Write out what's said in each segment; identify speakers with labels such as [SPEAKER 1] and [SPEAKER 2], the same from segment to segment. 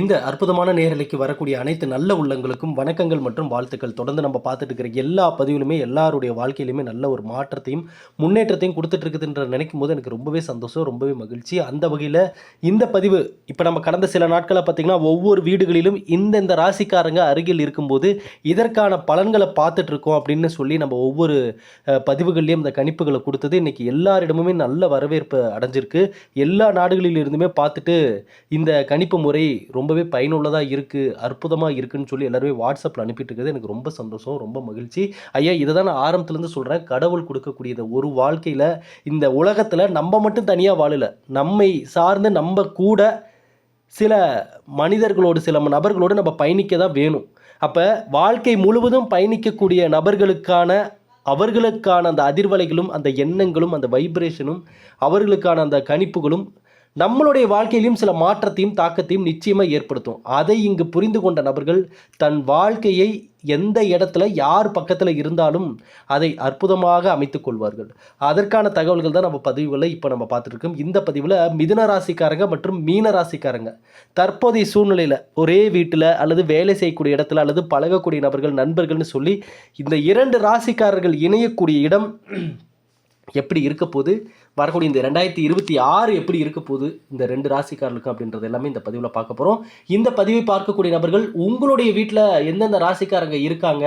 [SPEAKER 1] இந்த அற்புதமான நேரலைக்கு வரக்கூடிய அனைத்து நல்ல உள்ளங்களுக்கும் வணக்கங்கள் மற்றும் வாழ்த்துக்கள் தொடர்ந்து நம்ம பார்த்துட்டு இருக்கிற எல்லா பதிவுலுமே எல்லாருடைய வாழ்க்கையிலுமே நல்ல ஒரு மாற்றத்தையும் முன்னேற்றத்தையும் கொடுத்துட்டு இருக்குதுன்ற நினைக்கும் போது எனக்கு ரொம்பவே சந்தோஷம் ரொம்பவே மகிழ்ச்சி அந்த வகையில் இந்த பதிவு இப்போ நம்ம கடந்த சில நாட்களை பார்த்தீங்கன்னா ஒவ்வொரு வீடுகளிலும் இந்தந்த ராசிக்காரங்க அருகில் இருக்கும்போது இதற்கான பலன்களை பார்த்துட்ருக்கோம் அப்படின்னு சொல்லி நம்ம ஒவ்வொரு பதிவுகள்லேயும் இந்த கணிப்புகளை கொடுத்தது இன்றைக்கி எல்லாரிடமுமே நல்ல வரவேற்பு அடைஞ்சிருக்கு எல்லா நாடுகளிலிருந்துமே பார்த்துட்டு இந்த கணிப்பு முறை ரொம்ப ரொம்பவே பயனுள்ளதாக இருக்குது அற்புதமாக இருக்குதுன்னு சொல்லி எல்லாருமே வாட்ஸ்அப்பில் அனுப்பிட்டு இருக்கிறது எனக்கு ரொம்ப சந்தோஷம் ரொம்ப மகிழ்ச்சி ஐயா இதை தான் நான் ஆரம்பத்துலேருந்து சொல்கிறேன் கடவுள் கொடுக்கக்கூடியத ஒரு வாழ்க்கையில் இந்த உலகத்தில் நம்ம மட்டும் தனியாக வாழலை நம்மை சார்ந்து நம்ம கூட சில மனிதர்களோடு சில நபர்களோடு நம்ம பயணிக்க தான் வேணும் அப்போ வாழ்க்கை முழுவதும் பயணிக்கக்கூடிய நபர்களுக்கான அவர்களுக்கான அந்த அதிர்வலைகளும் அந்த எண்ணங்களும் அந்த வைப்ரேஷனும் அவர்களுக்கான அந்த கணிப்புகளும் நம்மளுடைய வாழ்க்கையிலும் சில மாற்றத்தையும் தாக்கத்தையும் நிச்சயமாக ஏற்படுத்தும் அதை இங்கு புரிந்து கொண்ட நபர்கள் தன் வாழ்க்கையை எந்த இடத்துல யார் பக்கத்தில் இருந்தாலும் அதை அற்புதமாக அமைத்துக் கொள்வார்கள் அதற்கான தகவல்கள் தான் நம்ம பதிவுகளை இப்போ நம்ம பார்த்துருக்கோம் இந்த பதிவில் மிதுன ராசிக்காரங்க மற்றும் மீன ராசிக்காரங்க தற்போதைய சூழ்நிலையில் ஒரே வீட்டில் அல்லது வேலை செய்யக்கூடிய இடத்துல அல்லது பழகக்கூடிய நபர்கள் நண்பர்கள்னு சொல்லி இந்த இரண்டு ராசிக்காரர்கள் இணையக்கூடிய இடம் எப்படி இருக்க போது வரக்கூடிய இந்த ரெண்டாயிரத்தி இருபத்தி ஆறு எப்படி இருக்க போகுது இந்த ரெண்டு ராசிக்காரர்களுக்கு அப்படின்றது எல்லாமே இந்த பதிவில் பார்க்க போகிறோம் இந்த பதிவை பார்க்கக்கூடிய நபர்கள் உங்களுடைய வீட்டில் எந்தெந்த ராசிக்காரங்க இருக்காங்க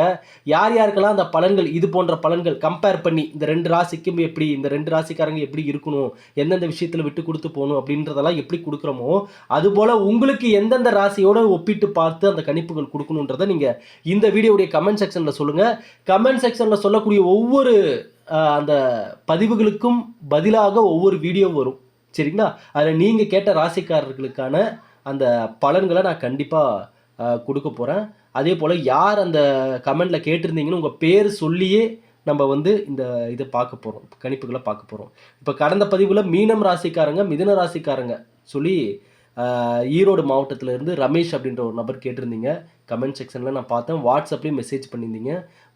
[SPEAKER 1] யார் யாருக்கெல்லாம் அந்த பலன்கள் இது போன்ற பலன்கள் கம்பேர் பண்ணி இந்த ரெண்டு ராசிக்கும் எப்படி இந்த ரெண்டு ராசிக்காரங்க எப்படி இருக்கணும் எந்தெந்த விஷயத்தில் விட்டு கொடுத்து போகணும் அப்படின்றதெல்லாம் எப்படி கொடுக்குறோமோ அதுபோல் உங்களுக்கு எந்தெந்த ராசியோட ஒப்பிட்டு பார்த்து அந்த கணிப்புகள் கொடுக்கணுன்றதை நீங்கள் இந்த வீடியோடைய கமெண்ட் செக்ஷனில் சொல்லுங்கள் கமெண்ட் செக்ஷனில் சொல்லக்கூடிய ஒவ்வொரு அந்த பதிவுகளுக்கும் பதிலாக ஒவ்வொரு வீடியோ வரும் சரிங்களா அதில் நீங்கள் கேட்ட ராசிக்காரர்களுக்கான அந்த பலன்களை நான் கண்டிப்பாக கொடுக்க போகிறேன் அதே போல் யார் அந்த கமெண்டில் கேட்டிருந்தீங்கன்னு உங்கள் பேர் சொல்லியே நம்ம வந்து இந்த இதை பார்க்க போகிறோம் கணிப்புகளை பார்க்க போகிறோம் இப்போ கடந்த பதிவில் மீனம் ராசிக்காரங்க மிதன ராசிக்காரங்க சொல்லி ஈரோடு மாவட்டத்திலேருந்து ரமேஷ் அப்படின்ற ஒரு நபர் கேட்டிருந்தீங்க கமெண்ட் செக்ஷனில் நான் பார்த்தேன் வாட்ஸ்அப்லேயும் மெசேஜ் பண்ணியிருந்தீங்க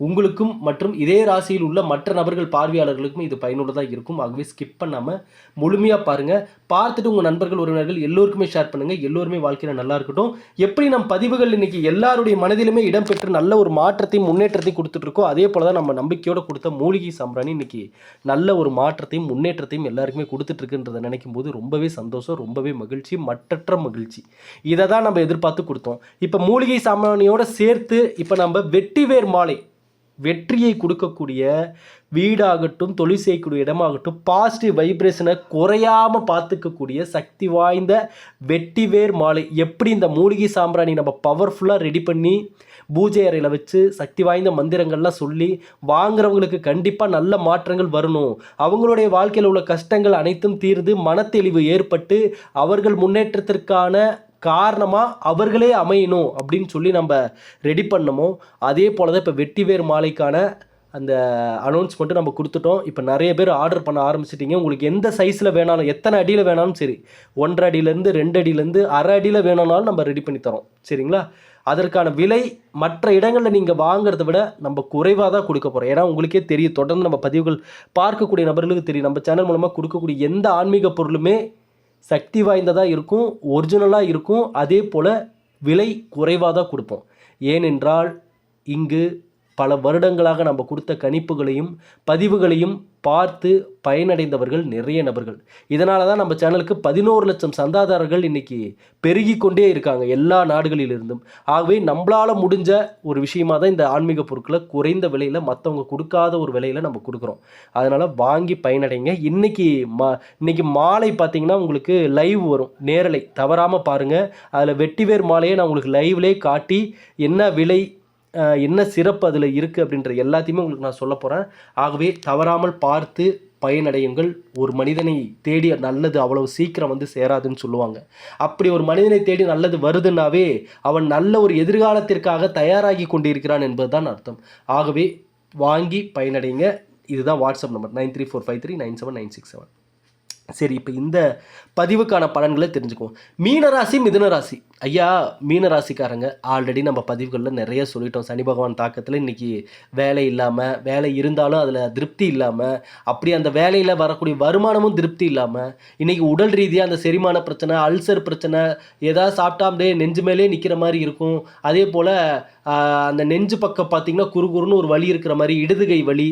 [SPEAKER 1] உங்களுக்கும் மற்றும் இதே ராசியில் உள்ள மற்ற நபர்கள் பார்வையாளர்களுக்கும் இது பயனுள்ளதாக இருக்கும் ஆகவே ஸ்கிப் பண்ணாமல் முழுமையாக பாருங்கள் பார்த்துட்டு உங்கள் நண்பர்கள் உறவினர்கள் எல்லோருக்குமே ஷேர் பண்ணுங்கள் எல்லோருமே வாழ்க்கையில் நல்லா இருக்கட்டும் எப்படி நம் பதிவுகள் இன்றைக்கி எல்லாருடைய மனதிலுமே இடம்பெற்று நல்ல ஒரு மாற்றத்தையும் முன்னேற்றத்தையும் கொடுத்துட்ருக்கோ அதே போல் தான் நம்ம நம்பிக்கையோடு கொடுத்த மூலிகை சாம்பிராணி இன்றைக்கி நல்ல ஒரு மாற்றத்தையும் முன்னேற்றத்தையும் எல்லாருக்குமே கொடுத்துட்ருக்குன்றதை நினைக்கும் போது ரொம்பவே சந்தோஷம் ரொம்பவே மகிழ்ச்சி மற்றற்ற மகிழ்ச்சி இதை தான் நம்ம எதிர்பார்த்து கொடுத்தோம் இப்போ மூலிகை சாம் சாமானியோட சேர்த்து இப்போ நம்ம வெட்டிவேர் மாலை வெற்றியை கொடுக்கக்கூடிய வீடாகட்டும் தொழில் செய்யக்கூடிய இடமாகட்டும் பாசிட்டிவ் வைப்ரேஷனை குறையாமல் பார்த்துக்கக்கூடிய சக்தி வாய்ந்த வெட்டிவேர் மாலை எப்படி இந்த மூலிகை சாம்பிராணி நம்ம பவர்ஃபுல்லாக ரெடி பண்ணி பூஜை அறையில் வச்சு சக்தி வாய்ந்த மந்திரங்கள்லாம் சொல்லி வாங்குறவங்களுக்கு கண்டிப்பாக நல்ல மாற்றங்கள் வரணும் அவங்களுடைய வாழ்க்கையில் உள்ள கஷ்டங்கள் அனைத்தும் தீர்ந்து மனத்தெளிவு ஏற்பட்டு அவர்கள் முன்னேற்றத்திற்கான காரணமாக அவர்களே அமையணும் அப்படின்னு சொல்லி நம்ம ரெடி பண்ணமோ அதே போல் தான் இப்போ வெட்டிவேர் மாலைக்கான அந்த அனௌன்ஸ்மெண்ட்டு நம்ம கொடுத்துட்டோம் இப்போ நிறைய பேர் ஆர்டர் பண்ண ஆரம்பிச்சிட்டிங்க உங்களுக்கு எந்த சைஸில் வேணாலும் எத்தனை அடியில் வேணாலும் சரி ஒன்றரை அடியிலேருந்து ரெண்டு அடியிலேருந்து அரை அடியில் வேணும்னாலும் நம்ம ரெடி பண்ணி தரோம் சரிங்களா அதற்கான விலை மற்ற இடங்களில் நீங்கள் வாங்குறத விட நம்ம குறைவாக தான் கொடுக்க போகிறோம் ஏன்னா உங்களுக்கே தெரியும் தொடர்ந்து நம்ம பதிவுகள் பார்க்கக்கூடிய நபர்களுக்கு தெரியும் நம்ம சேனல் மூலமாக கொடுக்கக்கூடிய எந்த ஆன்மீக பொருளுமே சக்தி வாய்ந்ததாக இருக்கும் ஒரிஜினலாக இருக்கும் அதே போல் விலை குறைவாக தான் கொடுப்போம் ஏனென்றால் இங்கு பல வருடங்களாக நம்ம கொடுத்த கணிப்புகளையும் பதிவுகளையும் பார்த்து பயனடைந்தவர்கள் நிறைய நபர்கள் இதனால தான் நம்ம சேனலுக்கு பதினோரு லட்சம் சந்தாதாரர்கள் இன்றைக்கி பெருகி கொண்டே இருக்காங்க எல்லா நாடுகளிலிருந்தும் ஆகவே நம்மளால் முடிஞ்ச ஒரு விஷயமாக தான் இந்த ஆன்மீக பொருட்களை குறைந்த விலையில் மற்றவங்க கொடுக்காத ஒரு விலையில் நம்ம கொடுக்குறோம் அதனால் வாங்கி பயனடைங்க இன்றைக்கி மா இன்றைக்கி மாலை பார்த்திங்கன்னா உங்களுக்கு லைவ் வரும் நேரலை தவறாமல் பாருங்கள் அதில் வெட்டிவேர் மாலையை நான் உங்களுக்கு லைவ்லேயே காட்டி என்ன விலை என்ன சிறப்பு அதில் இருக்குது அப்படின்ற எல்லாத்தையுமே உங்களுக்கு நான் சொல்ல போகிறேன் ஆகவே தவறாமல் பார்த்து பயனடையுங்கள் ஒரு மனிதனை தேடி நல்லது அவ்வளவு சீக்கிரம் வந்து சேராதுன்னு சொல்லுவாங்க அப்படி ஒரு மனிதனை தேடி நல்லது வருதுன்னாவே அவன் நல்ல ஒரு எதிர்காலத்திற்காக தயாராகி கொண்டிருக்கிறான் என்பதுதான் அர்த்தம் ஆகவே வாங்கி பயனடைங்க இதுதான் WhatsApp number nine three four five three nine seven nine six seven சரி இப்போ இந்த பதிவுக்கான பலன்களை தெரிஞ்சுக்குவோம் மீனராசி மிதுனராசி ஐயா மீனராசிக்காரங்க ஆல்ரெடி நம்ம பதிவுகளில் நிறைய சொல்லிட்டோம் சனி பகவான் தாக்கத்தில் இன்றைக்கி வேலை இல்லாமல் வேலை இருந்தாலும் அதில் திருப்தி இல்லாமல் அப்படி அந்த வேலையில் வரக்கூடிய வருமானமும் திருப்தி இல்லாமல் இன்றைக்கி உடல் ரீதியாக அந்த செரிமான பிரச்சனை அல்சர் பிரச்சனை ஏதாவது சாப்பிட்டா அப்படியே நெஞ்சு மேலே நிற்கிற மாதிரி இருக்கும் அதே போல் அந்த நெஞ்சு பக்கம் பார்த்திங்கன்னா குறுகுறுன்னு ஒரு வலி இருக்கிற மாதிரி இடதுகை வலி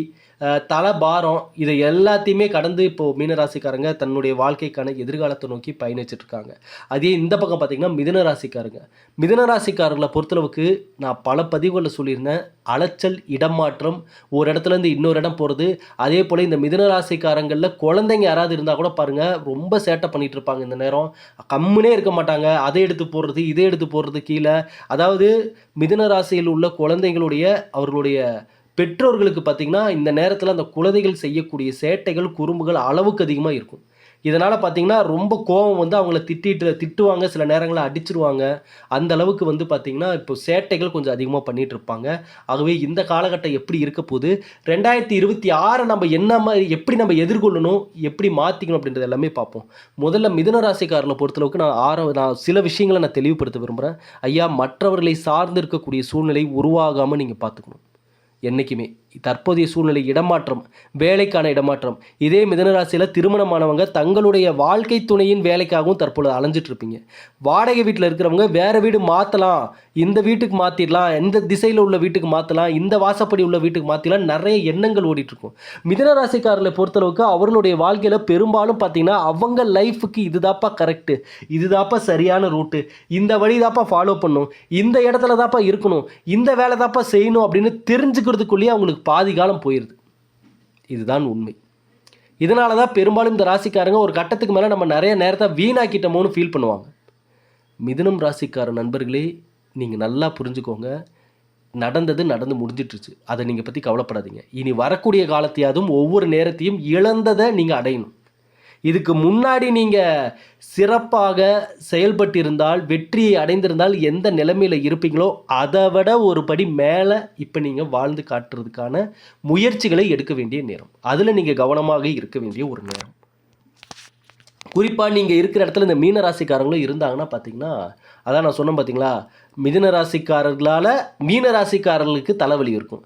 [SPEAKER 1] தலபாரம் பாரம் இதை எல்லாத்தையுமே கடந்து இப்போது மீனராசிக்காரங்க தன்னுடைய வாழ்க்கைக்கான எதிர்காலத்தை நோக்கி பயணிச்சிட்ருக்காங்க அதே இந்த பக்கம் பார்த்திங்கன்னா மிதனராசிக்காரங்க ராசிக்காரங்க மிதன ராசிக்காரங்களை பொறுத்தளவுக்கு நான் பல பதிவுகளில் சொல்லியிருந்தேன் அலைச்சல் இடமாற்றம் ஒரு இடத்துலேருந்து இன்னொரு இடம் போகிறது அதே போல் இந்த மிதனராசிக்காரங்களில் ராசிக்காரங்களில் குழந்தைங்க யாராவது இருந்தால் கூட பாருங்கள் ரொம்ப சேட்டை பண்ணிகிட்டு இருப்பாங்க இந்த நேரம் கம்முனே இருக்க மாட்டாங்க அதை எடுத்து போடுறது இதை எடுத்து போடுறது கீழே அதாவது மிதன ராசியில் உள்ள குழந்தைங்களுடைய அவர்களுடைய பெற்றோர்களுக்கு பார்த்திங்கன்னா இந்த நேரத்தில் அந்த குழந்தைகள் செய்யக்கூடிய சேட்டைகள் குறும்புகள் அளவுக்கு அதிகமாக இருக்கும் இதனால் பார்த்திங்கன்னா ரொம்ப கோபம் வந்து அவங்கள திட்டிட்டு திட்டுவாங்க சில நேரங்களில் அடிச்சிருவாங்க அந்த அளவுக்கு வந்து பார்த்திங்கன்னா இப்போ சேட்டைகள் கொஞ்சம் அதிகமாக பண்ணிகிட்டு இருப்பாங்க ஆகவே இந்த காலகட்டம் எப்படி இருக்க போது ரெண்டாயிரத்தி இருபத்தி ஆறை நம்ம என்ன மாதிரி எப்படி நம்ம எதிர்கொள்ளணும் எப்படி மாற்றிக்கணும் அப்படின்றத எல்லாமே பார்ப்போம் முதல்ல மிதன ராசிக்காரனை பொறுத்தளவுக்கு நான் ஆற நான் சில விஷயங்களை நான் தெளிவுபடுத்த விரும்புகிறேன் ஐயா மற்றவர்களை சார்ந்து இருக்கக்கூடிய சூழ்நிலை உருவாகாமல் நீங்கள் பார்த்துக்கணும் என்றைக்குமே தற்போதைய சூழ்நிலை இடமாற்றம் வேலைக்கான இடமாற்றம் இதே மிதனராசியில் திருமணமானவங்க தங்களுடைய வாழ்க்கை துணையின் வேலைக்காகவும் தற்பொழுது அலைஞ்சிட்ருப்பீங்க வாடகை வீட்டில் இருக்கிறவங்க வேறு வீடு மாற்றலாம் இந்த வீட்டுக்கு மாற்றிடலாம் இந்த திசையில் உள்ள வீட்டுக்கு மாற்றலாம் இந்த வாசப்படி உள்ள வீட்டுக்கு மாற்றலாம் நிறைய எண்ணங்கள் ஓடிட்டுருக்கும் மிதனராசிக்காரர்களை பொறுத்தளவுக்கு அவர்களுடைய வாழ்க்கையில் பெரும்பாலும் பார்த்திங்கன்னா அவங்க லைஃபுக்கு இதுதாப்பா கரெக்டு இதுதாப்பா சரியான ரூட்டு இந்த வழி தாப்பா ஃபாலோ பண்ணும் இந்த இடத்துல தாப்பா இருக்கணும் இந்த வேலை தாப்பா செய்யணும் அப்படின்னு தெரிஞ்சுக்கிறதுக்குள்ளேயே அவங்களுக்கு பாதி காலம் போயிடுது இதுதான் உண்மை இதனால தான் பெரும்பாலும் இந்த ராசிக்காரங்க ஒரு கட்டத்துக்கு மேலே நம்ம நிறைய நேரத்தை வீணாக்கிட்டோமோன்னு ஃபீல் பண்ணுவாங்க மிதுனம் ராசிக்கார நண்பர்களே நீங்கள் நல்லா புரிஞ்சுக்கோங்க நடந்தது நடந்து முடிஞ்சிட்ருச்சு அதை நீங்கள் பற்றி கவலைப்படாதீங்க இனி வரக்கூடிய காலத்தையாதும் ஒவ்வொரு நேரத்தையும் இழந்ததை நீங்கள் அடையணும் இதுக்கு முன்னாடி நீங்கள் சிறப்பாக செயல்பட்டிருந்தால் வெற்றியை அடைந்திருந்தால் எந்த நிலைமையில் இருப்பீங்களோ அதை விட ஒரு படி மேலே இப்போ நீங்கள் வாழ்ந்து காட்டுறதுக்கான முயற்சிகளை எடுக்க வேண்டிய நேரம் அதில் நீங்கள் கவனமாக இருக்க வேண்டிய ஒரு நேரம் குறிப்பாக நீங்கள் இருக்கிற இடத்துல இந்த மீன ராசிக்காரங்களும் இருந்தாங்கன்னா பார்த்தீங்கன்னா அதான் நான் சொன்னேன் பார்த்தீங்களா மிதுன ராசிக்காரர்களால் மீன ராசிக்காரர்களுக்கு தலைவலி இருக்கும்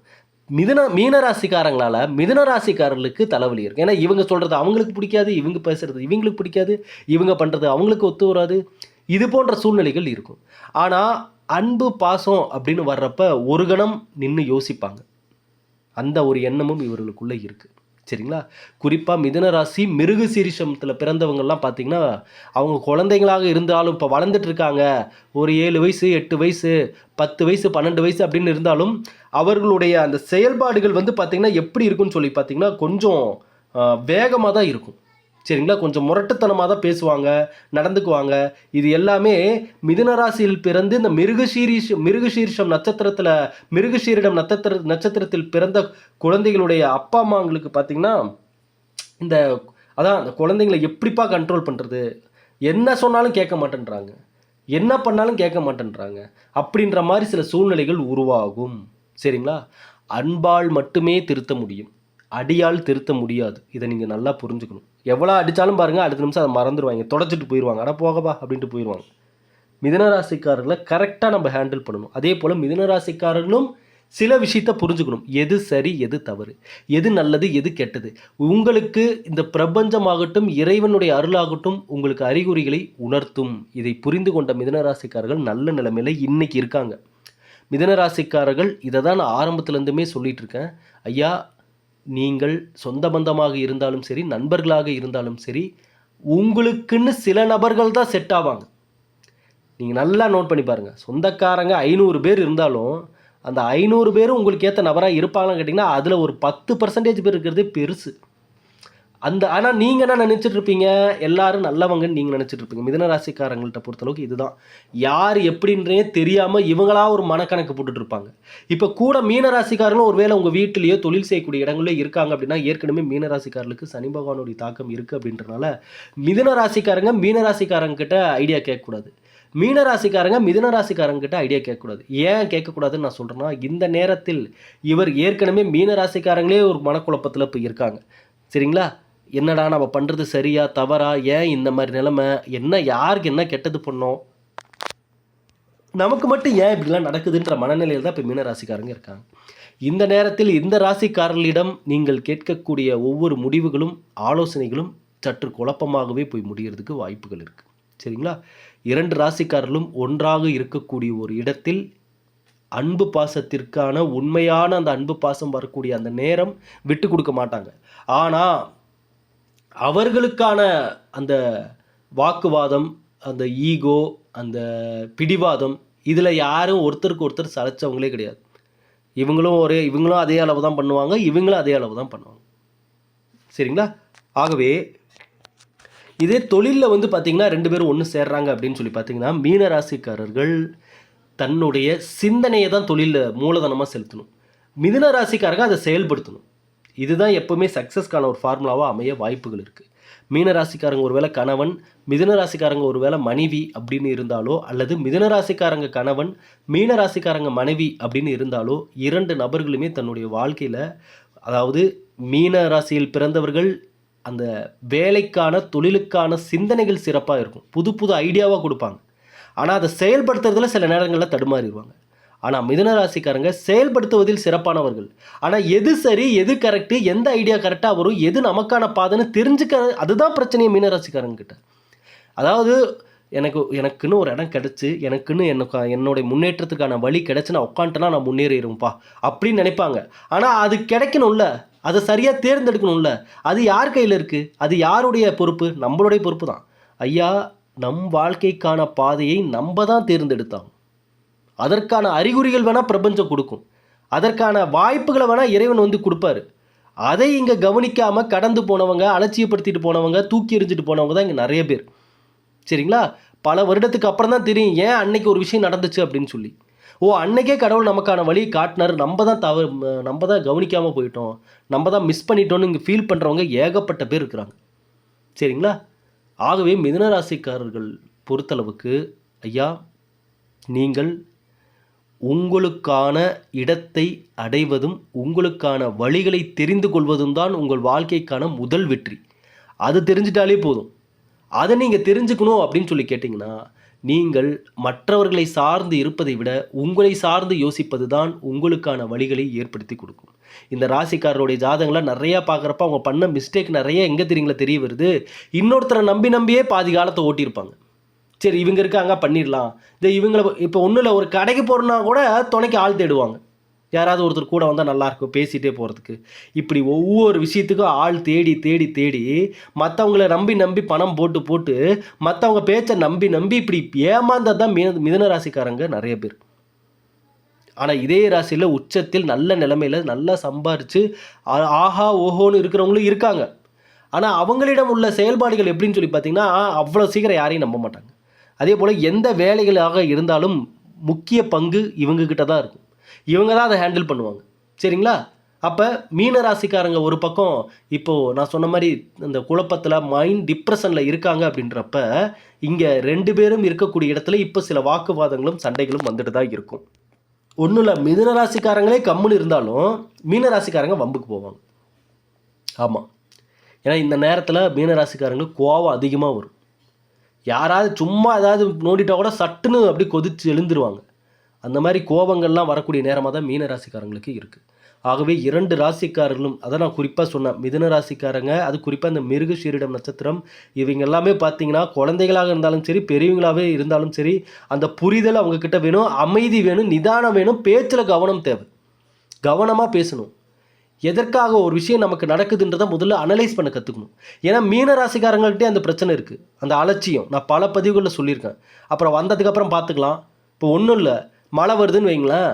[SPEAKER 1] மிதுன மீன ராசிக்காரங்களால் மிதன ராசிக்காரர்களுக்கு தலைவலி இருக்கும் ஏன்னா இவங்க சொல்கிறது அவங்களுக்கு பிடிக்காது இவங்க பேசுகிறது இவங்களுக்கு பிடிக்காது இவங்க பண்ணுறது அவங்களுக்கு ஒத்து வராது இது போன்ற சூழ்நிலைகள் இருக்கும் ஆனால் அன்பு பாசம் அப்படின்னு வர்றப்ப ஒரு கணம் நின்று யோசிப்பாங்க அந்த ஒரு எண்ணமும் இவர்களுக்குள்ளே இருக்குது சரிங்களா குறிப்பாக மிதன ராசி மிருகு சீரிஷமத்தில் பிறந்தவங்கள்லாம் பார்த்தீங்கன்னா அவங்க குழந்தைங்களாக இருந்தாலும் இப்போ வளர்ந்துட்டுருக்காங்க ஒரு ஏழு வயசு எட்டு வயசு பத்து வயசு பன்னெண்டு வயசு அப்படின்னு இருந்தாலும் அவர்களுடைய அந்த செயல்பாடுகள் வந்து பார்த்திங்கன்னா எப்படி இருக்குன்னு சொல்லி பார்த்திங்கன்னா கொஞ்சம் வேகமாக தான் இருக்கும் சரிங்களா கொஞ்சம் முரட்டுத்தனமாக தான் பேசுவாங்க நடந்துக்குவாங்க இது எல்லாமே மிதுனராசியில் பிறந்து இந்த மிருகசீரிஷ் மிருகசீரிஷம் நட்சத்திரத்தில் மிருகசீரிடம் நட்சத்திர நட்சத்திரத்தில் பிறந்த குழந்தைகளுடைய அப்பா அம்மாங்களுக்கு பார்த்திங்கன்னா இந்த அதான் அந்த குழந்தைங்களை எப்படிப்பா கண்ட்ரோல் பண்ணுறது என்ன சொன்னாலும் கேட்க மாட்டேன்றாங்க என்ன பண்ணாலும் கேட்க மாட்டேன்றாங்க அப்படின்ற மாதிரி சில சூழ்நிலைகள் உருவாகும் சரிங்களா அன்பால் மட்டுமே திருத்த முடியும் அடியால் திருத்த முடியாது இதை நீங்கள் நல்லா புரிஞ்சுக்கணும் எவ்வளோ அடித்தாலும் பாருங்கள் அடுத்த நிமிஷம் அதை மறந்துடுவாங்க தொடச்சிட்டு போயிடுவாங்க ஆனால் போகப்பா அப்படின்ட்டு போயிடுவாங்க மிதனராசிக்காரர்களை கரெக்டாக நம்ம ஹேண்டில் பண்ணணும் அதே போல் மிதனராசிக்காரர்களும் சில விஷயத்த புரிஞ்சுக்கணும் எது சரி எது தவறு எது நல்லது எது கெட்டது உங்களுக்கு இந்த பிரபஞ்சமாகட்டும் இறைவனுடைய அருளாகட்டும் உங்களுக்கு அறிகுறிகளை உணர்த்தும் இதை புரிந்து கொண்ட மிதனராசிக்காரர்கள் நல்ல நிலைமையில் இன்னைக்கு இருக்காங்க மிதனராசிக்காரர்கள் இதை தான் நான் ஆரம்பத்துலேருந்துமே சொல்லிகிட்டு இருக்கேன் ஐயா நீங்கள் சொந்த பந்தமாக இருந்தாலும் சரி நண்பர்களாக இருந்தாலும் சரி உங்களுக்குன்னு சில நபர்கள் தான் செட் ஆவாங்க நீங்கள் நல்லா நோட் பண்ணி பாருங்கள் சொந்தக்காரங்க ஐநூறு பேர் இருந்தாலும் அந்த ஐநூறு பேரும் உங்களுக்கு ஏற்ற நபராக இருப்பாங்கன்னு கேட்டிங்கன்னா அதில் ஒரு பத்து பர்சன்டேஜ் பேர் இருக்கிறதே பெருசு அந்த ஆனால் நீங்கள் என்ன நினச்சிட்டு இருப்பீங்க எல்லாரும் நல்லவங்கன்னு நீங்கள் நினச்சிட்டு இருப்பீங்க மிதன ராசிக்காரங்கள்ட்ட பொறுத்தளவுக்கு இதுதான் யார் எப்படின்றே தெரியாமல் இவங்களா ஒரு மனக்கணக்கு போட்டுட்டு இருப்பாங்க இப்போ கூட மீனராசிக்காரங்களும் ஒரு ஒருவேளை உங்கள் வீட்டிலேயோ தொழில் செய்யக்கூடிய இடங்களிலே இருக்காங்க அப்படின்னா ஏற்கனவே மீனராசிக்காரர்களுக்கு சனி பகவானுடைய தாக்கம் இருக்குது அப்படின்றனால மிதன ராசிக்காரங்க மீன ஐடியா கேட்கக்கூடாது மீனராசிக்காரங்க மிதனராசிக்காரங்கிட்ட ஐடியா கேட்கக்கூடாது ஏன் கேட்கக்கூடாதுன்னு நான் சொல்கிறேன்னா இந்த நேரத்தில் இவர் ஏற்கனவே மீனராசிக்காரங்களே ஒரு மனக்குழப்பத்தில் இப்போ இருக்காங்க சரிங்களா என்னடா நம்ம பண்ணுறது சரியா தவறா ஏன் இந்த மாதிரி நிலமை என்ன யாருக்கு என்ன கெட்டது பண்ணோம் நமக்கு மட்டும் ஏன் இப்படிலாம் நடக்குதுன்ற மனநிலையில் தான் இப்போ மீனராசிக்காரங்க இருக்காங்க இந்த நேரத்தில் இந்த ராசிக்காரர்களிடம் நீங்கள் கேட்கக்கூடிய ஒவ்வொரு முடிவுகளும் ஆலோசனைகளும் சற்று குழப்பமாகவே போய் முடிகிறதுக்கு வாய்ப்புகள் இருக்குது சரிங்களா இரண்டு ராசிக்காரர்களும் ஒன்றாக இருக்கக்கூடிய ஒரு இடத்தில் அன்பு பாசத்திற்கான உண்மையான அந்த அன்பு பாசம் வரக்கூடிய அந்த நேரம் விட்டு கொடுக்க மாட்டாங்க ஆனால் அவர்களுக்கான அந்த வாக்குவாதம் அந்த ஈகோ அந்த பிடிவாதம் இதில் யாரும் ஒருத்தருக்கு ஒருத்தர் சளைச்சவங்களே கிடையாது இவங்களும் ஒரே இவங்களும் அதே அளவு தான் பண்ணுவாங்க இவங்களும் அதே அளவு தான் பண்ணுவாங்க சரிங்களா ஆகவே இதே தொழிலில் வந்து பார்த்திங்கன்னா ரெண்டு பேரும் ஒன்று சேர்றாங்க அப்படின்னு சொல்லி பார்த்திங்கன்னா மீனராசிக்காரர்கள் தன்னுடைய சிந்தனையை தான் தொழிலில் மூலதனமாக செலுத்தணும் மிதுன ராசிக்காரர்கள் அதை செயல்படுத்தணும் இதுதான் எப்போவுமே சக்ஸஸ்க்கான ஒரு ஃபார்முலாவாக அமைய வாய்ப்புகள் இருக்குது மீன ராசிக்காரங்க ஒருவேளை கணவன் மிதுன ராசிக்காரங்க ஒருவேளை மனைவி அப்படின்னு இருந்தாலோ அல்லது மிதுன ராசிக்காரங்க கணவன் மீன ராசிக்காரங்க மனைவி அப்படின்னு இருந்தாலோ இரண்டு நபர்களுமே தன்னுடைய வாழ்க்கையில் அதாவது மீன ராசியில் பிறந்தவர்கள் அந்த வேலைக்கான தொழிலுக்கான சிந்தனைகள் சிறப்பாக இருக்கும் புது புது ஐடியாவாக கொடுப்பாங்க ஆனால் அதை செயல்படுத்துறதுல சில நேரங்களில் தடுமாறிடுவாங்க ஆனால் ராசிக்காரங்க செயல்படுத்துவதில் சிறப்பானவர்கள் ஆனால் எது சரி எது கரெக்டு எந்த ஐடியா கரெக்டாக வரும் எது நமக்கான பாதைன்னு தெரிஞ்சுக்க அதுதான் பிரச்சனையே மீனராசிக்காரங்கிட்ட அதாவது எனக்கு எனக்குன்னு ஒரு இடம் கிடச்சி எனக்குன்னு எனக்கு என்னுடைய முன்னேற்றத்துக்கான வழி கிடச்சி நான் உட்காந்துட்டேன்னா நான் முன்னேறிடும்ப்பா அப்படின்னு நினைப்பாங்க ஆனால் அது கிடைக்கணும்ல அதை சரியாக தேர்ந்தெடுக்கணும்ல அது யார் கையில் இருக்குது அது யாருடைய பொறுப்பு நம்மளுடைய பொறுப்பு தான் ஐயா நம் வாழ்க்கைக்கான பாதையை நம்ம தான் தேர்ந்தெடுத்தாங்க அதற்கான அறிகுறிகள் வேணால் பிரபஞ்சம் கொடுக்கும் அதற்கான வாய்ப்புகளை வேணால் இறைவன் வந்து கொடுப்பாரு அதை இங்கே கவனிக்காமல் கடந்து போனவங்க அலட்சியப்படுத்திட்டு போனவங்க தூக்கி எறிஞ்சிட்டு போனவங்க தான் இங்கே நிறைய பேர் சரிங்களா பல வருடத்துக்கு அப்புறம் தான் தெரியும் ஏன் அன்னைக்கு ஒரு விஷயம் நடந்துச்சு அப்படின்னு சொல்லி ஓ அன்னைக்கே கடவுள் நமக்கான வழியை காட்டினார் நம்ம தான் தவறு நம்ம தான் கவனிக்காமல் போயிட்டோம் நம்ம தான் மிஸ் பண்ணிட்டோம்னு இங்கே ஃபீல் பண்ணுறவங்க ஏகப்பட்ட பேர் இருக்கிறாங்க சரிங்களா ஆகவே மிதனராசிக்காரர்கள் பொறுத்தளவுக்கு ஐயா நீங்கள் உங்களுக்கான இடத்தை அடைவதும் உங்களுக்கான வழிகளை தெரிந்து கொள்வதும் தான் உங்கள் வாழ்க்கைக்கான முதல் வெற்றி அது தெரிஞ்சிட்டாலே போதும் அதை நீங்கள் தெரிஞ்சுக்கணும் அப்படின்னு சொல்லி கேட்டிங்கன்னா நீங்கள் மற்றவர்களை சார்ந்து இருப்பதை விட உங்களை சார்ந்து யோசிப்பது தான் உங்களுக்கான வழிகளை ஏற்படுத்தி கொடுக்கும் இந்த ராசிக்காரருடைய ஜாதகங்களாம் நிறையா பார்க்குறப்ப அவங்க பண்ண மிஸ்டேக் நிறைய எங்கே தெரியுங்களா தெரிய வருது இன்னொருத்தரை நம்பி நம்பியே பாதி காலத்தை ஓட்டியிருப்பாங்க சரி இவங்க இருக்காங்க பண்ணிடலாம் இந்த இவங்களை இப்போ ஒன்றும் இல்லை ஒரு கடைக்கு போகிறோம்னா கூட துணைக்கு ஆள் தேடுவாங்க யாராவது ஒருத்தர் கூட வந்தால் நல்லாயிருக்கும் பேசிகிட்டே போகிறதுக்கு இப்படி ஒவ்வொரு விஷயத்துக்கும் ஆள் தேடி தேடி தேடி மற்றவங்கள நம்பி நம்பி பணம் போட்டு போட்டு மற்றவங்க பேச்சை நம்பி நம்பி இப்படி ஏமாந்தது தான் மித மிதன ராசிக்காரங்க நிறைய பேர் ஆனால் இதே ராசியில் உச்சத்தில் நல்ல நிலமையில் நல்லா சம்பாரித்து ஆஹா ஓஹோன்னு இருக்கிறவங்களும் இருக்காங்க ஆனால் அவங்களிடம் உள்ள செயல்பாடுகள் எப்படின்னு சொல்லி பார்த்தீங்கன்னா அவ்வளோ சீக்கிரம் யாரையும் நம்ப மாட்டாங்க அதே போல் எந்த வேலைகளாக இருந்தாலும் முக்கிய பங்கு இவங்கக்கிட்ட தான் இருக்கும் இவங்க தான் அதை ஹேண்டில் பண்ணுவாங்க சரிங்களா அப்போ மீன ராசிக்காரங்க ஒரு பக்கம் இப்போது நான் சொன்ன மாதிரி இந்த குழப்பத்தில் மைண்ட் டிப்ரெஷனில் இருக்காங்க அப்படின்றப்ப இங்கே ரெண்டு பேரும் இருக்கக்கூடிய இடத்துல இப்போ சில வாக்குவாதங்களும் சண்டைகளும் வந்துட்டு தான் இருக்கும் ஒன்றும் இல்லை மிதுன ராசிக்காரங்களே கம்முன்னு இருந்தாலும் மீன ராசிக்காரங்க வம்புக்கு போவாங்க ஆமாம் ஏன்னா இந்த நேரத்தில் மீன கோவம் அதிகமாக வரும் யாராவது சும்மா ஏதாவது நோண்டிட்டால் கூட சட்டுன்னு அப்படி கொதித்து எழுந்துருவாங்க அந்த மாதிரி கோபங்கள்லாம் வரக்கூடிய நேரமாக தான் மீன ராசிக்காரங்களுக்கு இருக்குது ஆகவே இரண்டு ராசிக்காரர்களும் அதை நான் குறிப்பாக சொன்னேன் மிதன ராசிக்காரங்க அது குறிப்பாக இந்த மிருக சீரிடம் நட்சத்திரம் இவங்க எல்லாமே பார்த்தீங்கன்னா குழந்தைகளாக இருந்தாலும் சரி பெரியவங்களாகவே இருந்தாலும் சரி அந்த புரிதல் அவங்கக்கிட்ட வேணும் அமைதி வேணும் நிதானம் வேணும் பேச்சில் கவனம் தேவை கவனமாக பேசணும் எதற்காக ஒரு விஷயம் நமக்கு நடக்குதுன்றதை முதல்ல அனலைஸ் பண்ண கற்றுக்கணும் ஏன்னா மீன ராசிக்காரங்கள்ட்டே அந்த பிரச்சனை இருக்குது அந்த அலட்சியம் நான் பல பதிவுகளில் சொல்லியிருக்கேன் அப்புறம் வந்ததுக்கப்புறம் பார்த்துக்கலாம் இப்போ ஒன்றும் இல்லை மழை வருதுன்னு வைங்களேன்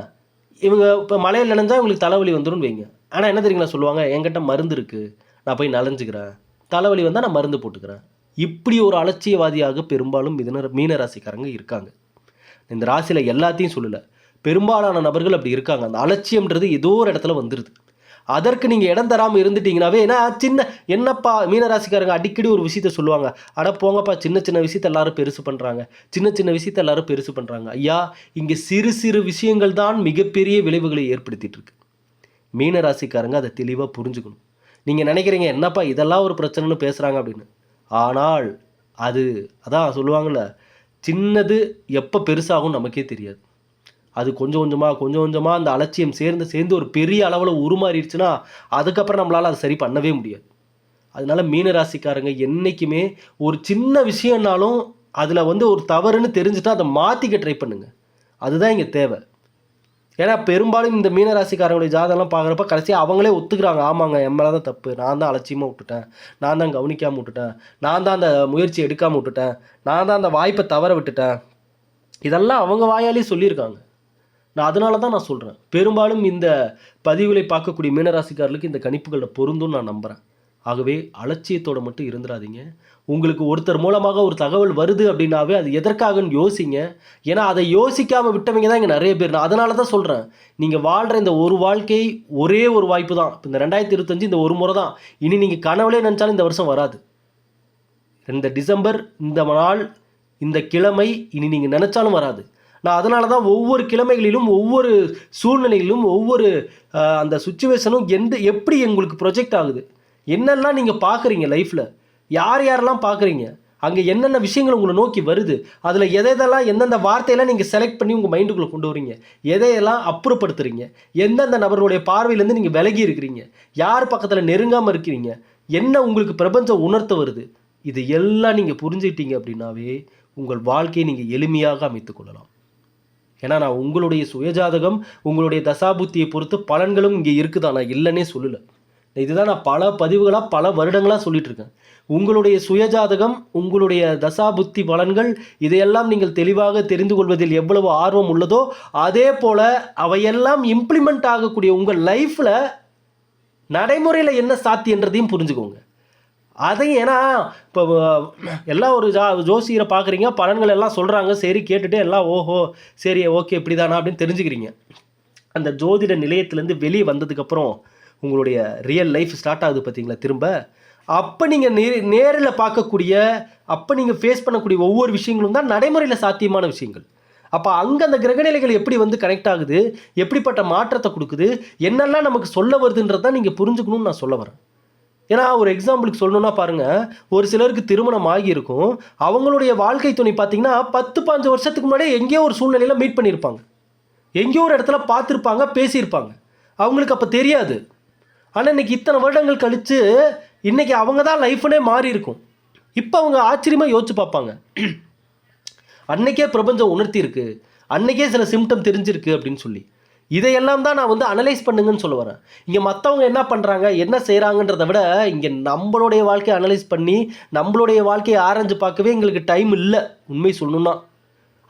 [SPEAKER 1] இவங்க இப்போ மழையில் நினைஞ்சா இவங்களுக்கு தலைவலி வந்துடும் வைங்க ஆனால் என்ன தெரியுங்களா சொல்லுவாங்க என்கிட்ட மருந்து இருக்குது நான் போய் நலஞ்சுக்கிறேன் தலைவலி வந்தால் நான் மருந்து போட்டுக்கிறேன் இப்படி ஒரு அலட்சியவாதியாக பெரும்பாலும் மிதன மீன ராசிக்காரங்க இருக்காங்க இந்த ராசியில் எல்லாத்தையும் சொல்லலை பெரும்பாலான நபர்கள் அப்படி இருக்காங்க அந்த அலட்சியம்ன்றது ஏதோ ஒரு இடத்துல வந்துடுது அதற்கு நீங்கள் இடம் தராமல் இருந்துட்டீங்கனாவே ஏன்னா சின்ன என்னப்பா மீனராசிக்காரங்க அடிக்கடி ஒரு விஷயத்த சொல்லுவாங்க அட போங்கப்பா சின்ன சின்ன விஷயத்த எல்லாரும் பெருசு பண்ணுறாங்க சின்ன சின்ன விஷயத்த எல்லாரும் பெருசு பண்ணுறாங்க ஐயா இங்கே சிறு சிறு விஷயங்கள் தான் மிகப்பெரிய விளைவுகளை ஏற்படுத்திட்டு இருக்கு மீனராசிக்காரங்க அதை தெளிவாக புரிஞ்சுக்கணும் நீங்கள் நினைக்கிறீங்க என்னப்பா இதெல்லாம் ஒரு பிரச்சனைன்னு பேசுகிறாங்க அப்படின்னு ஆனால் அது அதான் சொல்லுவாங்கள்ல சின்னது எப்போ பெருசாகும் நமக்கே தெரியாது அது கொஞ்சம் கொஞ்சமாக கொஞ்சம் கொஞ்சமாக அந்த அலட்சியம் சேர்ந்து சேர்ந்து ஒரு பெரிய அளவில் உருமாறிடுச்சுன்னா அதுக்கப்புறம் நம்மளால் அதை சரி பண்ணவே முடியாது அதனால மீனராசிக்காரங்க என்றைக்குமே ஒரு சின்ன விஷயம்னாலும் அதில் வந்து ஒரு தவறுன்னு தெரிஞ்சுட்டா அதை மாற்றிக்க ட்ரை பண்ணுங்கள் அதுதான் இங்கே தேவை ஏன்னா பெரும்பாலும் இந்த மீனராசிக்காரங்களுடைய ஜாதகம்லாம் பார்க்குறப்ப கடைசியாக அவங்களே ஒத்துக்கிறாங்க ஆமாங்க என் தான் தப்பு நான் தான் அலட்சியமாக விட்டுட்டேன் நான் தான் கவனிக்காமல் விட்டுட்டேன் நான் தான் அந்த முயற்சி எடுக்காமல் விட்டுட்டேன் நான் தான் அந்த வாய்ப்பை தவற விட்டுட்டேன் இதெல்லாம் அவங்க வாயாலே சொல்லியிருக்காங்க நான் அதனால தான் நான் சொல்கிறேன் பெரும்பாலும் இந்த பதிவுகளை பார்க்கக்கூடிய மீனராசிக்காரர்களுக்கு இந்த கணிப்புகளில் பொருந்தும்னு நான் நம்புகிறேன் ஆகவே அலட்சியத்தோடு மட்டும் இருந்துடாதீங்க உங்களுக்கு ஒருத்தர் மூலமாக ஒரு தகவல் வருது அப்படின்னாவே அது எதற்காகன்னு யோசிங்க ஏன்னா அதை யோசிக்காமல் விட்டவங்க தான் இங்கே நிறைய பேர் நான் அதனால தான் சொல்கிறேன் நீங்கள் வாழ்கிற இந்த ஒரு வாழ்க்கை ஒரே ஒரு வாய்ப்பு தான் இந்த ரெண்டாயிரத்தி இருபத்தஞ்சு இந்த ஒரு முறை தான் இனி நீங்கள் கனவுலே நினச்சாலும் இந்த வருஷம் வராது இந்த டிசம்பர் இந்த நாள் இந்த கிழமை இனி நீங்கள் நினச்சாலும் வராது நான் அதனால தான் ஒவ்வொரு கிழமைகளிலும் ஒவ்வொரு சூழ்நிலையிலும் ஒவ்வொரு அந்த சுச்சுவேஷனும் எந்த எப்படி எங்களுக்கு ப்ரொஜெக்ட் ஆகுது என்னெல்லாம் நீங்கள் பார்க்குறீங்க லைஃப்பில் யார் யாரெல்லாம் பார்க்குறீங்க அங்கே என்னென்ன விஷயங்கள் உங்களை நோக்கி வருது அதில் எதை எதெல்லாம் எந்தெந்த வார்த்தையெல்லாம் நீங்கள் செலக்ட் பண்ணி உங்கள் மைண்டுக்குள்ளே கொண்டு வரீங்க எதையெல்லாம் அப்புறப்படுத்துறீங்க எந்தெந்த நபருடைய பார்வையிலேருந்து நீங்கள் விலகி இருக்கிறீங்க யார் பக்கத்தில் நெருங்காமல் இருக்கிறீங்க என்ன உங்களுக்கு பிரபஞ்சம் உணர்த்த வருது இது எல்லாம் நீங்கள் புரிஞ்சுக்கிட்டீங்க அப்படின்னாவே உங்கள் வாழ்க்கையை நீங்கள் எளிமையாக அமைத்துக்கொள்ளலாம் ஏன்னா நான் உங்களுடைய சுயஜாதகம் உங்களுடைய தசாபுத்தியை பொறுத்து பலன்களும் இங்கே இருக்குதா நான் இல்லைன்னே சொல்லலை இதுதான் நான் பல பதிவுகளாக பல வருடங்களாக சொல்லிட்டு இருக்கேன் உங்களுடைய சுயஜாதகம் உங்களுடைய தசாபுத்தி பலன்கள் இதையெல்லாம் நீங்கள் தெளிவாக தெரிந்து கொள்வதில் எவ்வளவு ஆர்வம் உள்ளதோ அதே போல் அவையெல்லாம் இம்ப்ளிமெண்ட் ஆகக்கூடிய உங்கள் லைஃப்பில் நடைமுறையில் என்ன சாத்தியன்றதையும் புரிஞ்சுக்கோங்க அதையும் ஏன்னா இப்போ எல்லாம் ஒரு ஜா ஜோசியரை பார்க்குறீங்க பலன்கள் எல்லாம் சொல்கிறாங்க சரி கேட்டுட்டு எல்லாம் ஓஹோ சரி ஓகே இப்படி தானா அப்படின்னு தெரிஞ்சுக்கிறீங்க அந்த ஜோதிட நிலையத்துலேருந்து வெளியே வந்ததுக்கப்புறம் உங்களுடைய ரியல் லைஃப் ஸ்டார்ட் ஆகுது பார்த்தீங்களா திரும்ப அப்போ நீங்கள் நே நேரில் பார்க்கக்கூடிய அப்போ நீங்கள் ஃபேஸ் பண்ணக்கூடிய ஒவ்வொரு விஷயங்களும் தான் நடைமுறையில் சாத்தியமான விஷயங்கள் அப்போ அங்கே அந்த கிரகநிலைகள் எப்படி வந்து கனெக்ட் ஆகுது எப்படிப்பட்ட மாற்றத்தை கொடுக்குது என்னெல்லாம் நமக்கு சொல்ல வருதுன்றதான் நீங்கள் புரிஞ்சுக்கணும்னு நான் சொல்ல வரேன் ஏன்னா ஒரு எக்ஸாம்பிளுக்கு சொல்லணும்னா பாருங்கள் ஒரு சிலருக்கு திருமணம் ஆகியிருக்கும் அவங்களுடைய வாழ்க்கை துணை பார்த்தீங்கன்னா பத்து பாஞ்சு வருஷத்துக்கு முன்னாடியே எங்கேயோ ஒரு சூழ்நிலையில் மீட் பண்ணியிருப்பாங்க எங்கேயோ ஒரு இடத்துல பார்த்துருப்பாங்க பேசியிருப்பாங்க அவங்களுக்கு அப்போ தெரியாது ஆனால் இன்றைக்கி இத்தனை வருடங்கள் கழித்து இன்றைக்கி அவங்க தான் லைஃப்னே மாறி இருக்கும் இப்போ அவங்க ஆச்சரியமாக யோசிச்சு பார்ப்பாங்க அன்னைக்கே பிரபஞ்சம் உணர்த்தியிருக்கு அன்னைக்கே சில சிம்டம் தெரிஞ்சிருக்கு அப்படின்னு சொல்லி இதையெல்லாம் தான் நான் வந்து அனலைஸ் பண்ணுங்கன்னு சொல்ல வரேன் இங்கே மற்றவங்க என்ன பண்ணுறாங்க என்ன செய்கிறாங்கன்றத விட இங்கே நம்மளுடைய வாழ்க்கையை அனலைஸ் பண்ணி நம்மளுடைய வாழ்க்கையை ஆரஞ்சு பார்க்கவே எங்களுக்கு டைம் இல்லை உண்மை சொல்லணும்னா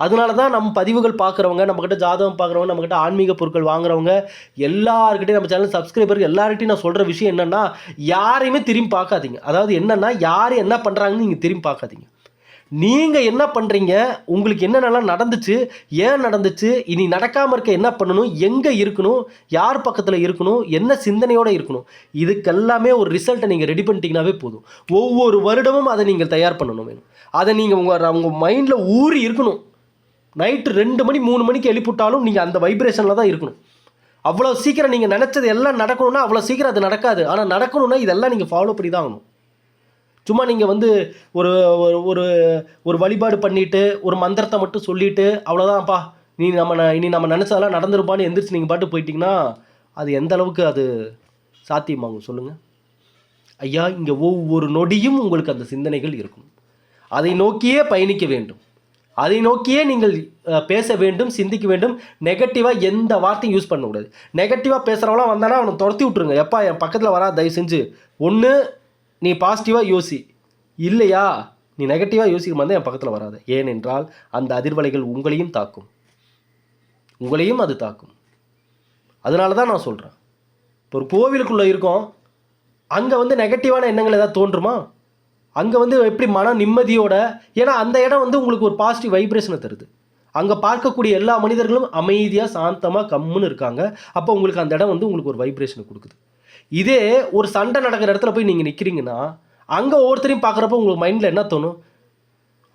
[SPEAKER 1] அதனால தான் நம்ம பதிவுகள் பார்க்குறவங்க நம்மக்கிட்ட ஜாதகம் பார்க்குறவங்க நம்மக்கிட்ட ஆன்மீக பொருட்கள் வாங்குறவங்க எல்லாருக்கிட்டையும் நம்ம சேனல் சப்ஸ்கிரைபருக்கு எல்லார்கிட்டையும் நான் சொல்கிற விஷயம் என்னென்னா யாரையுமே திரும்பி பார்க்காதீங்க அதாவது என்னென்னா யார் என்ன பண்ணுறாங்கன்னு நீங்கள் திரும்பி பார்க்காதீங்க நீங்கள் என்ன பண்ணுறீங்க உங்களுக்கு என்னென்னலாம் நடந்துச்சு ஏன் நடந்துச்சு இனி நடக்காமல் இருக்க என்ன பண்ணணும் எங்கே இருக்கணும் யார் பக்கத்தில் இருக்கணும் என்ன சிந்தனையோடு இருக்கணும் இதுக்கெல்லாமே ஒரு ரிசல்ட்டை நீங்கள் ரெடி பண்ணிட்டீங்கன்னாவே போதும் ஒவ்வொரு வருடமும் அதை நீங்கள் தயார் பண்ணணும் வேணும் அதை நீங்கள் உங்கள் உங்கள் மைண்டில் ஊறி இருக்கணும் நைட்டு ரெண்டு மணி மூணு மணிக்கு எழுப்பிவிட்டாலும் நீங்கள் அந்த வைப்ரேஷனில் தான் இருக்கணும் அவ்வளோ சீக்கிரம் நீங்கள் நினச்சது எல்லாம் நடக்கணும்னா அவ்வளோ சீக்கிரம் அது நடக்காது ஆனால் நடக்கணும்னா இதெல்லாம் நீங்கள் ஃபாலோ பண்ணி தான் ஆகணும் சும்மா நீங்கள் வந்து ஒரு ஒரு ஒரு வழிபாடு பண்ணிவிட்டு ஒரு மந்திரத்தை மட்டும் சொல்லிவிட்டு அவ்வளோதான்ப்பா நீ நம்ம இனி நம்ம நினச்சதெல்லாம் நடந்துருப்பான்னு எந்திரிச்சு நீங்கள் பாட்டு போயிட்டிங்கன்னா அது எந்த அளவுக்கு அது சாத்தியமாகும் சொல்லுங்கள் ஐயா இங்கே ஒவ்வொரு நொடியும் உங்களுக்கு அந்த சிந்தனைகள் இருக்கும் அதை நோக்கியே பயணிக்க வேண்டும் அதை நோக்கியே நீங்கள் பேச வேண்டும் சிந்திக்க வேண்டும் நெகட்டிவாக எந்த வார்த்தையும் யூஸ் பண்ணக்கூடாது நெகட்டிவாக பேசுகிறவங்களாம் வந்தானா அவனை துரத்தி விட்ருங்க எப்பா என் பக்கத்தில் வரா தயவு செஞ்சு ஒன்று நீ பாசிட்டிவாக யோசி இல்லையா நீ நெகட்டிவாக யோசிக்க மாதிரி என் பக்கத்தில் வராது ஏனென்றால் அந்த அதிர்வலைகள் உங்களையும் தாக்கும் உங்களையும் அது தாக்கும் அதனால தான் நான் சொல்கிறேன் இப்போ ஒரு கோவிலுக்குள்ளே இருக்கோம் அங்கே வந்து நெகட்டிவான எண்ணங்கள் ஏதாவது தோன்றுமா அங்கே வந்து எப்படி மன நிம்மதியோட ஏன்னா அந்த இடம் வந்து உங்களுக்கு ஒரு பாசிட்டிவ் வைப்ரேஷனை தருது அங்கே பார்க்கக்கூடிய எல்லா மனிதர்களும் அமைதியாக சாந்தமாக கம்முன்னு இருக்காங்க அப்போ உங்களுக்கு அந்த இடம் வந்து உங்களுக்கு ஒரு வைப்ரேஷனை கொடுக்குது இதே ஒரு சண்டை நடக்கிற இடத்துல போய் நீங்கள் நிற்கிறீங்கன்னா அங்கே ஒவ்வொருத்தரையும் பார்க்குறப்ப உங்களுக்கு மைண்டில் என்ன தோணும்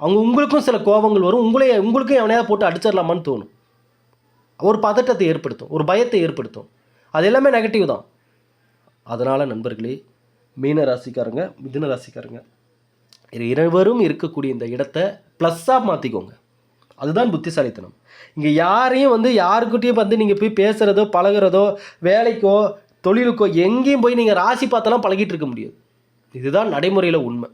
[SPEAKER 1] அவங்க உங்களுக்கும் சில கோபங்கள் வரும் உங்களே உங்களுக்கும் எவனையாவது போட்டு அடிச்சிடலாமான்னு தோணும் ஒரு பதட்டத்தை ஏற்படுத்தும் ஒரு பயத்தை ஏற்படுத்தும் அது எல்லாமே நெகட்டிவ் தான் அதனால் நண்பர்களே மீன ராசிக்காரங்க மிதுன ராசிக்காரங்க இருவரும் இருக்கக்கூடிய இந்த இடத்த ப்ளஸ்ஸாக மாற்றிக்கோங்க அதுதான் புத்திசாலித்தனம் இங்கே யாரையும் வந்து யாருக்கிட்டையும் வந்து நீங்கள் போய் பேசுகிறதோ பழகிறதோ வேலைக்கோ தொழிலுக்கோ எங்கேயும் போய் நீங்கள் ராசி பார்த்தெல்லாம் பழகிட்டு இருக்க முடியாது இதுதான் நடைமுறையில் உண்மை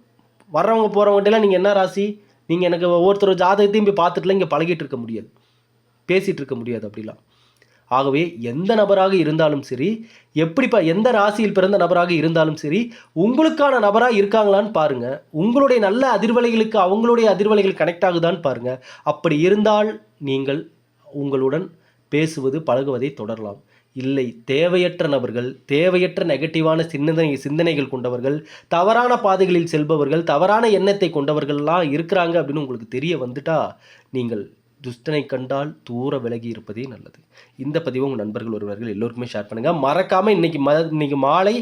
[SPEAKER 1] வர்றவங்க போகிறவங்கிட்டலாம் நீங்கள் என்ன ராசி நீங்கள் எனக்கு ஒவ்வொருத்தர் ஜாதகத்தையும் போய் பார்த்துட்டுலாம் இங்கே பழகிட்டு இருக்க முடியாது பேசிகிட்டு இருக்க முடியாது அப்படிலாம் ஆகவே எந்த நபராக இருந்தாலும் சரி எப்படி ப எந்த ராசியில் பிறந்த நபராக இருந்தாலும் சரி உங்களுக்கான நபராக இருக்காங்களான்னு பாருங்கள் உங்களுடைய நல்ல அதிர்வலைகளுக்கு அவங்களுடைய அதிர்வலைகள் கனெக்ட் ஆகுதான்னு பாருங்கள் அப்படி இருந்தால் நீங்கள் உங்களுடன் பேசுவது பழகுவதை தொடரலாம் இல்லை தேவையற்ற நபர்கள் தேவையற்ற நெகட்டிவான சிந்தனை சிந்தனைகள் கொண்டவர்கள் தவறான பாதைகளில் செல்பவர்கள் தவறான எண்ணத்தை கொண்டவர்கள்லாம் இருக்கிறாங்க அப்படின்னு உங்களுக்கு தெரிய வந்துட்டா நீங்கள் துஷ்டனை கண்டால் தூர விலகி இருப்பதே நல்லது இந்த பதிவு உங்கள் நண்பர்கள் ஒருவர்கள் எல்லோருக்குமே ஷேர் பண்ணுங்கள் மறக்காமல் இன்றைக்கி ம இன்றைக்கி மாலை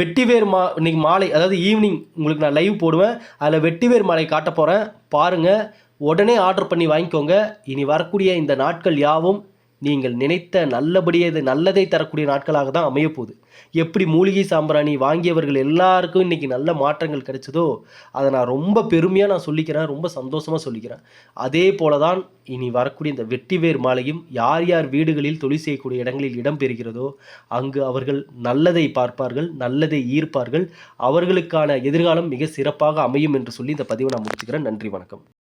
[SPEAKER 1] வெட்டிவேர் மா இன்றைக்கி மாலை அதாவது ஈவினிங் உங்களுக்கு நான் லைவ் போடுவேன் அதில் வெட்டிவேர் மாலை காட்ட போகிறேன் பாருங்கள் உடனே ஆர்டர் பண்ணி வாங்கிக்கோங்க இனி வரக்கூடிய இந்த நாட்கள் யாவும் நீங்கள் நினைத்த நல்லபடியே இது நல்லதை தரக்கூடிய நாட்களாக தான் அமையப்போகுது எப்படி மூலிகை சாம்பிராணி வாங்கியவர்கள் எல்லாருக்கும் இன்றைக்கி நல்ல மாற்றங்கள் கிடைச்சதோ அதை நான் ரொம்ப பெருமையாக நான் சொல்லிக்கிறேன் ரொம்ப சந்தோஷமாக சொல்லிக்கிறேன் அதே போல தான் இனி வரக்கூடிய இந்த வெட்டிவேர் மாலையும் யார் யார் வீடுகளில் தொழில் செய்யக்கூடிய இடங்களில் இடம்பெறுகிறதோ அங்கு அவர்கள் நல்லதை பார்ப்பார்கள் நல்லதை ஈர்ப்பார்கள் அவர்களுக்கான எதிர்காலம் மிக சிறப்பாக அமையும் என்று சொல்லி இந்த பதிவை நான் முடிச்சுக்கிறேன் நன்றி வணக்கம்